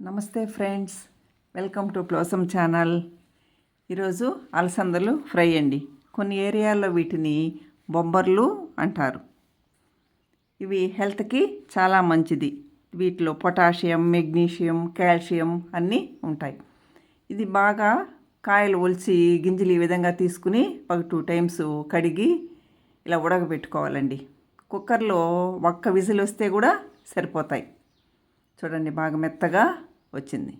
నమస్తే friends welcome to ప్లోసమ్ channel. ఈరోజు అలసందలు ఫ్రై అండి. కొన్ని ఏరియాల్లో వీటిని బొబ్బర్లు అంటారు. ఇవి హెల్త్కి చాలా మంచిది. వీటిలో పొటాషియం మెగ్నీషియం కాల్షియం అన్నీ ఉంటాయి. ఇది బాగా కాయలు ఒలిచి గింజలు ఈ విధంగా తీసుకుని ఒక టూ టైమ్స్ కడిగి ఇలా ఉడకబెట్టుకోవాలండి. కుక్కర్లో ఒక్క విజిల్ వస్తే కూడా సరిపోతాయి. చూడండి బాగా మెత్తగా వచ్చింది.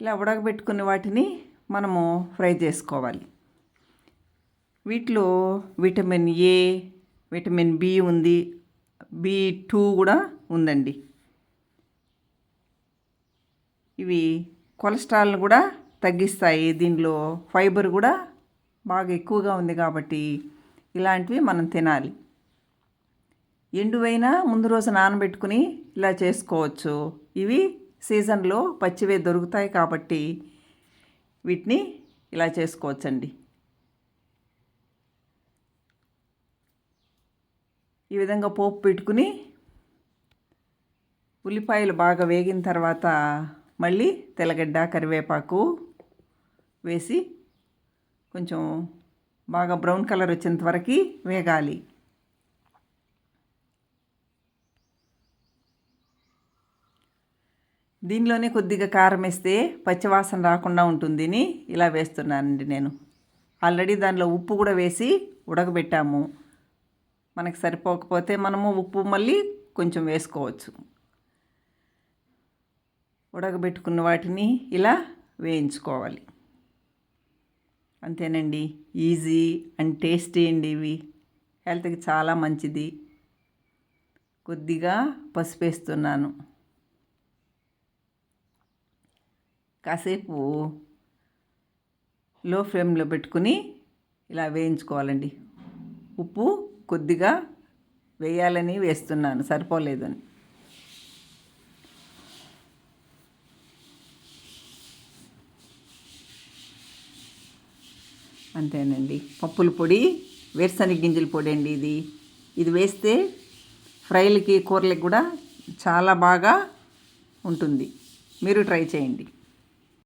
ఇలా ఉడకబెట్టుకున్న వాటిని మనము ఫ్రై చేసుకోవాలి. వీటిలో విటమిన్ ఏ విటమిన్ బి ఉంది. బి టూ కూడా ఉందండి. ఇవి కొలెస్ట్రాల్ని కూడా తగ్గిస్తాయి. దీనిలో ఫైబర్ కూడా బాగా ఎక్కువగా ఉంది కాబట్టి ఇలాంటివి మనం తినాలి. ఎండువైనా ముందు రోజు నానబెట్టుకుని ఇలా చేసుకోవచ్చు. ఇవి సీజన్లో పచ్చివే దొరుకుతాయి కాబట్టి వీటిని ఇలా చేసుకోవచ్చండి. ఈ విధంగా పోపు పెట్టుకుని ఉల్లిపాయలు బాగా వేగిన తర్వాత మళ్ళీ తెల్లగడ్డ కరివేపాకు వేసి కొంచెం బాగా బ్రౌన్ కలర్ వచ్చేంత వరకు వేగాలి. దీనిలోనే కొద్దిగా కారం వేస్తే పచ్చివాసన రాకుండా ఉంటుందని ఇలా వేస్తున్నానండి నేను. ఆల్రెడీ దానిలో ఉప్పు కూడా వేసి ఉడకబెట్టాము. మనకు సరిపోకపోతే మనము ఉప్పు మళ్ళీ కొంచెం వేసుకోవచ్చు. ఉడకబెట్టుకున్న వాటిని ఇలా వేయించుకోవాలి. అంతేనండి. ఈజీ అండ్ టేస్టీ అండి ఇవి. హెల్త్కి చాలా మంచిది. కొద్దిగా పసుపు వేస్తున్నాను. కాసేపు లో ఫ్లేమ్లో పెట్టుకుని ఇలా వేయించుకోవాలండి. ఉప్పు కొద్దిగా వేయాలని వేస్తున్నాను సరిపోలేదని. అంతేనండి. పప్పుల పొడి వేరుశనగ గింజల పొడి అండి ఇది. ఇది వేస్తే ఫ్రైలకి కూరలకి కూడా చాలా బాగా ఉంటుంది. మీరు ట్రై చేయండి.